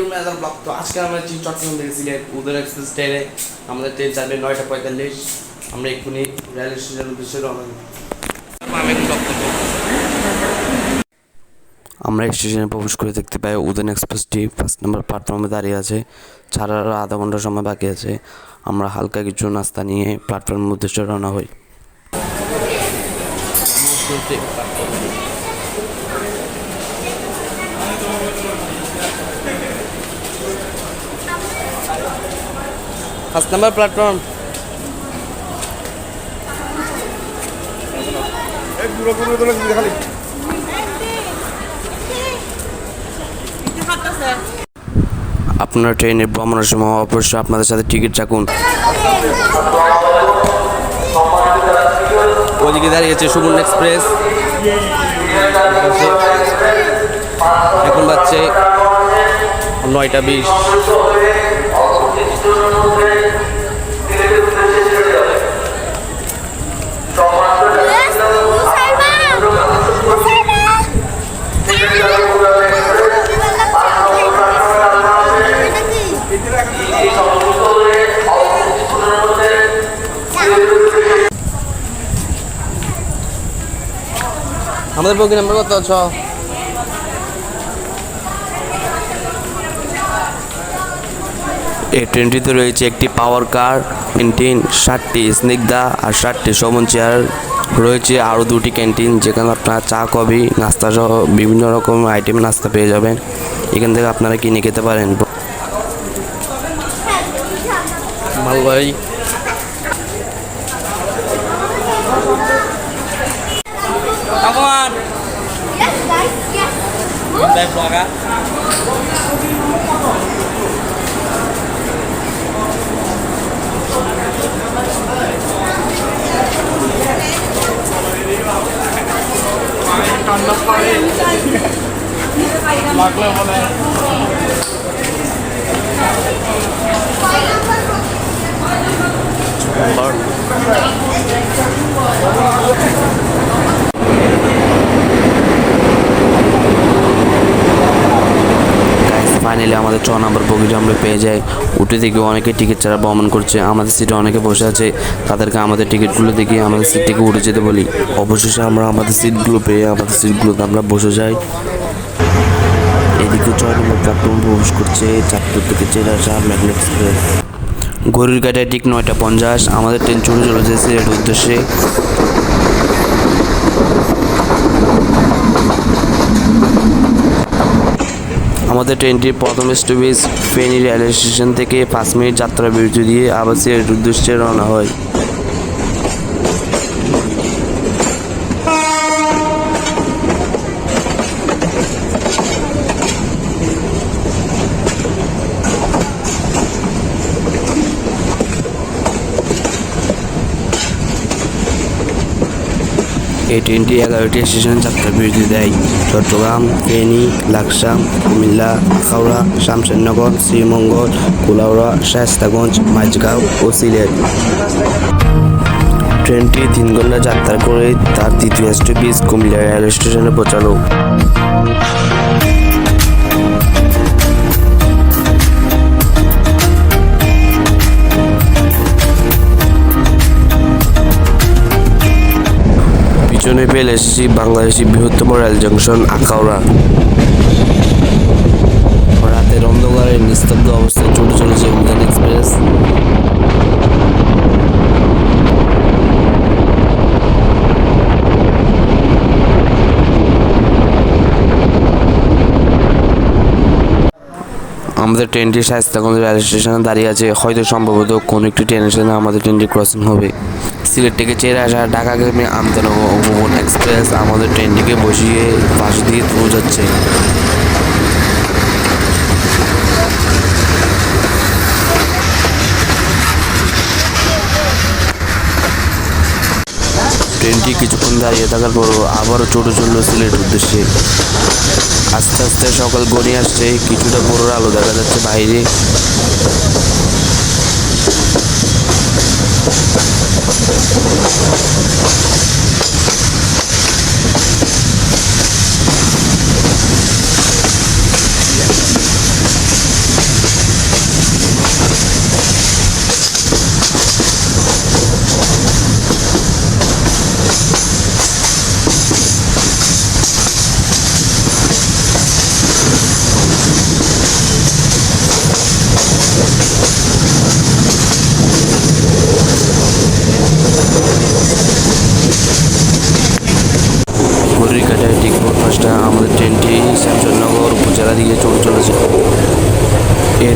Another blog তো। আজকে আমরা আছি চট্টগ্রাম থেকে সিলেট উদয় এক্সপ্রেস ট্রেনে আমাদের ট্রেন চালবে নয়টা পঁয়তাল্লিশ। আমরা এক্ষুনি রেল স্টেশনের উদ্দেশ্যে রওনা। আমরা স্টেশনে প্রবেশ করে দেখতে পাই উদয়ন এক্সপ্রেসটি ফার্স্ট নাম্বার প্ল্যাটফর্মে দাঁড়িয়ে আছে। ছাড়ার আধা ঘণ্টা সময় বাকি আছে। আমরা হালকা কিছু নাস্তা নিয়ে প্ল্যাটফর্মের উদ্দেশ্যে রওনা হই। ফার্স্ট নাম্বার প্ল্যাটফর্ম আপনার ট্রেনে ভ্রমণের সময় অবশ্যই আপনাদের সাথে টিকিট রাখুন। ওইদিকে দাঁড়িয়েছে সুবর্ণ এক্সপ্রেস। এখন বাজছে নয়টা বিশ। আমাদের বগি নাম্বার কত ছ এই ট্রেনটিতে রয়েছে একটি পাওয়ার কার ক্যান্টিন ষাটটি স্নিগ্ধা আর ষাটটি সমন চেয়ার রয়েছে। আরও দুটি ক্যান্টিন যেখানে আপনারা চা কফি নাস্তা সহ বিভিন্ন রকম আইটেম নাস্তা পেয়ে যাবেন। এখান থেকে আপনারা কিনে খেতে পারেন। 네, 좋아 가. 막 그러면 ফাইনালি আমাদের ছ নম্বর বগিটা আমরা পেয়ে যাই উঠে থেকে অনেকে টিকিট ছাড়া ভ্রমণ করছে। আমাদের সিটে অনেকে বসে আছে। তাদেরকে আমাদের টিকিটগুলো দেখে আমাদের সিট থেকে উঠে যেতে বলি। অবশেষে আমরা আমাদের সিটগুলো পেয়ে আমাদের সিটগুলোতে আমরা বসে যাই। এদিকে ছয় নম্বর প্ল্যাটফর্ম প্রবেশ করছে চাঁদপুর থেকে চেরাসা ম্যাগনেট এক্সপ্রেস ঘড়ির কাটায় ঠিক নয়টা পঞ্চাশ। আমাদের ট্রেন চলে চলেছে সিলেট উদ্দেশ্যে। আমাদের ট্রেনটির প্রথম স্টপেজ ফেনী রেলওয়ে স্টেশন থেকে পাঁচ মিনিট যাত্রা বিরতি দিয়ে আবাসের উদ্দেশ্যে রওনা হয়। এই ট্রেনটি এগারোটি স্টেশন যাত্রা বিরতি দেয়। চট্টগ্রাম, ফেনী, লাকসাম, কুমিল্লা আখাউড়া শামসেরনগর শ্রীমঙ্গল, কুলাউড়া, শায়স্তাগঞ্জ, মাঝগাঁও ও সিলেট। ট্রেনটি তিন ঘণ্টা যাত্রা করে তার দ্বিতীয় স্টপেজ কুমিল্লা রেল স্টেশনে পৌঁছালো। পিছনে পেয়ে এসেছি বাংলাদেশের বৃহত্তম রেল জংশন আখাউড়া। রাতের অন্ধকারে নিস্তব্ধ অবস্থায় ছুটে চলেছে উদান এক্সপ্রেস। আমাদের ট্রেনটি শায়স্তাগঞ্জ রেল স্টেশনে দাঁড়িয়ে আছে। হয়তো সম্ভবত কোনো একটি ট্রেনের সাথে আমাদের ট্রেনটি ক্রসিং হবে। সিলেট থেকে চেয়ে আসা ঢাকা ঢাকাগামী আমতনগর উপবন এক্সপ্রেস আমাদের ট্রেনটিকে বসিয়ে পাশ দিয়ে পৌঁছাচ্ছে ট্রেনটি কিছুক্ষণ দাঁড়িয়ে থাকার পর আবারও ছোটো চলল সিলেট উদ্দেশ্যে। আস্তে আস্তে সকাল গড়িয়ে আসছে, কিছুটা বড়োর আলো দেখা যাচ্ছে বাইরে। ハハハハ!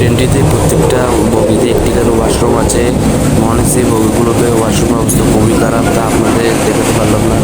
ট্রেনটিতে প্রত্যেকটা বগিতে একটি করে ওয়াশরুম আছে। মনে সেই বগিগুলোতে ওয়াশরুম অবস্থা খুবই খারাপ, তা আপনাদের দেখাতে পারলাম না।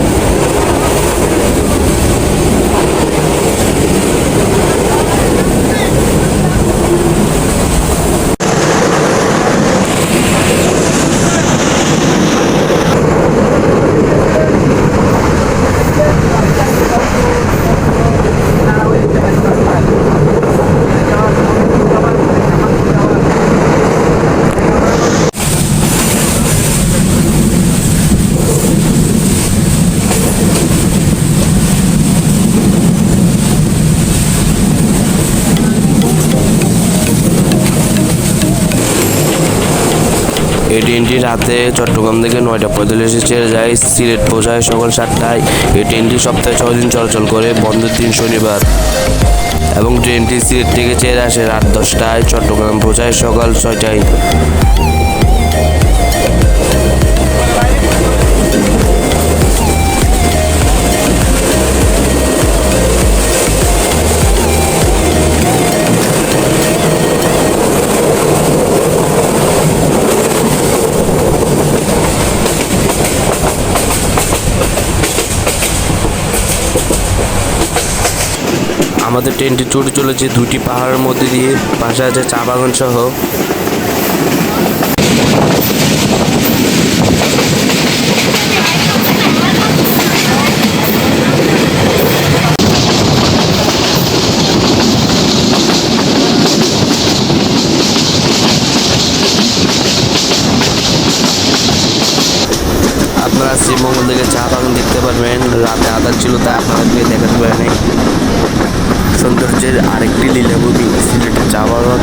এই ট্রেনটি রাতে চট্টগ্রাম থেকে নয়টা পঁয়তাল্লিশে ছেড়ে যায়, সিলেট পৌঁছায় সকাল সাতটায়। এই ট্রেনটি সপ্তাহে ছয় দিন চলাচল করে বন্ধের দিন শনিবার। এবং ট্রেনটি সিলেট থেকে ছেড়ে আসে রাত দশটায়, চট্টগ্রাম পৌঁছায় সকাল ছয়টায়। আমাদের ট্রেনটি ছুটে চলেছে দুটি পাহাড়ের মধ্যে দিয়ে, পাশে আছে চা বাগান সহ। আপনারা শ্রীমঙ্গল থেকে চা বাগান দেখতে পারবেন। রাতে আধার ছিল, তাই আপনাদেরকে দেখাতে পারেনি সৌন্দর্যের আরেকটি লীলাভূমি সিলেটের চা বাগান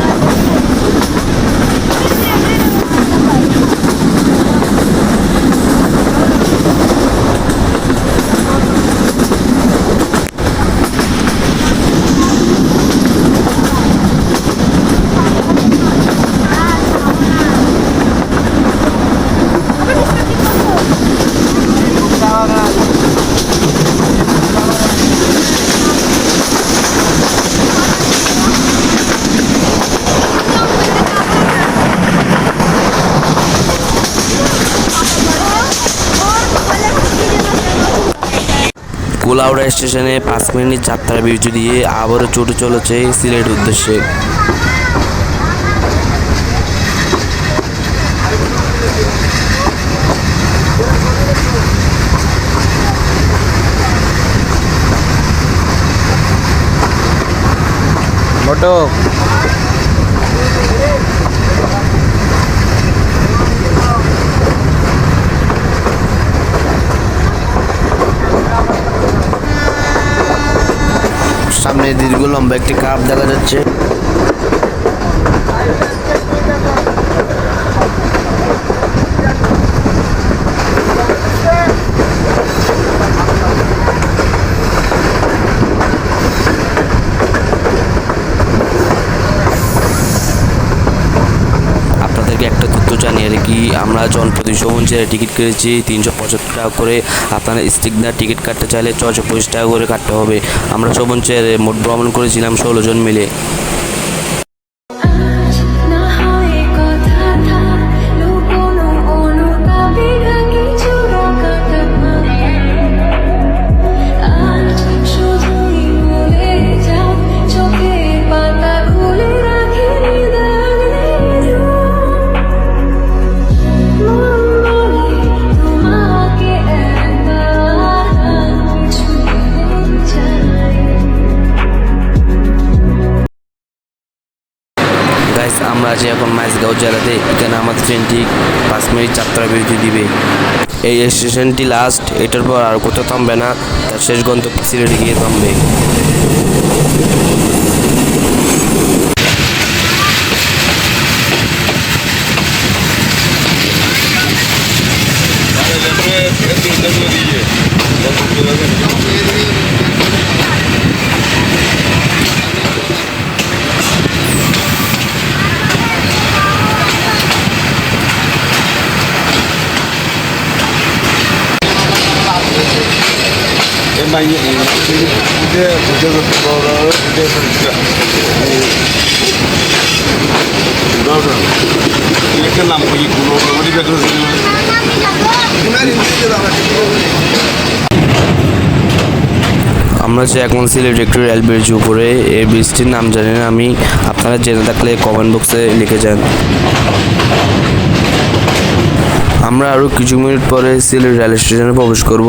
কুলাউড়া স্টেশনে পাঁচ মিনিট যাত্রা বিরতি দিয়ে আবারও ছুটে চলেছে সিলেট উদ্দেশ্যে। মোটো। সামনে দীর্ঘ লম্বা একটি কাপ দেখা যাচ্ছে আপনাদেরকে একটা তথ্য জানিয়ে রাখি আমরা জনপ্রতি চেয়ারে টিকিট কেটেছি, তিনশো পঁচাত্তর টাকা করে আপনারা স্টিকদার টিকিট কাটতে চাইলে ছশো পঁচিশ টাকা করে কাটতে হবে। আমরা সবঞ্চের মোট ভ্রমণ করেছিলাম ষোলো জন মিলে। জেলাতে এখানে আমাদের ট্রেনটি পাঁচ মিনিট যাত্রা বিরতি দিবে। এই স্টেশনটি লাস্ট এটার পর আর কোথাও থামবে না, তার শেষ গন্তব্য সিলেটে গিয়ে থামবে। 많이 이제 부재 거를 이제 그거를 이렇게 남고 있고 우리가 그래서 আমরা যে এখন সিলেট একটু রেল ব্রিজ উপরে এই ব্রিজটির নাম জানি না আমি আপনারা জেনে থাকলে কমেন্ট বক্সে লিখে যান আমরা আরও কিছু মিনিট পরে সিলেট রেল স্টেশনে প্রবেশ করব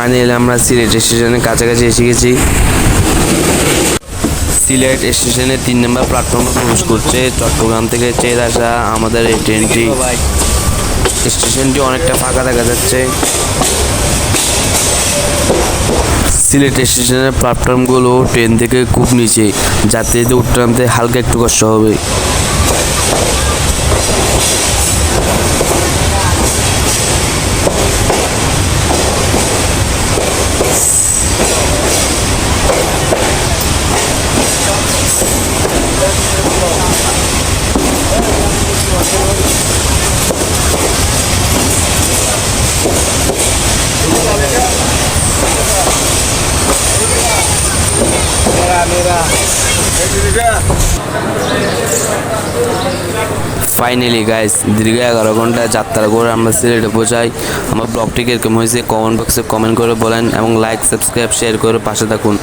ফাইনালি আমরা সিলেট স্টেশনের কাছাকাছি এসে গেছি। সিলেট স্টেশনে তিন নম্বর প্ল্যাটফর্মে প্রবেশ করছে। চট্টগ্রাম থেকে চেয়ে আসা আমাদের এই ট্রেনটি। স্টেশনটি অনেকটা ফাঁকা দেখা যাচ্ছে। সিলেট স্টেশনের প্ল্যাটফর্মগুলো ট্রেন থেকে খুব নিচে যাত্রীদের উঠতে হালকা একটু কষ্ট হবে। मेरा मेरा ফাইনালি গাইস দীর্ঘ এগারো ঘণ্টা যাত্রা করে আমরা সিলেটে পৌঁছাই। আমার ব্লগটি কীরকম হয়েছে কমেন্ট বক্সে কমেন্ট করে বলেন এবং লাইক সাবস্ক্রাইব শেয়ার করে পাশে থাকুন।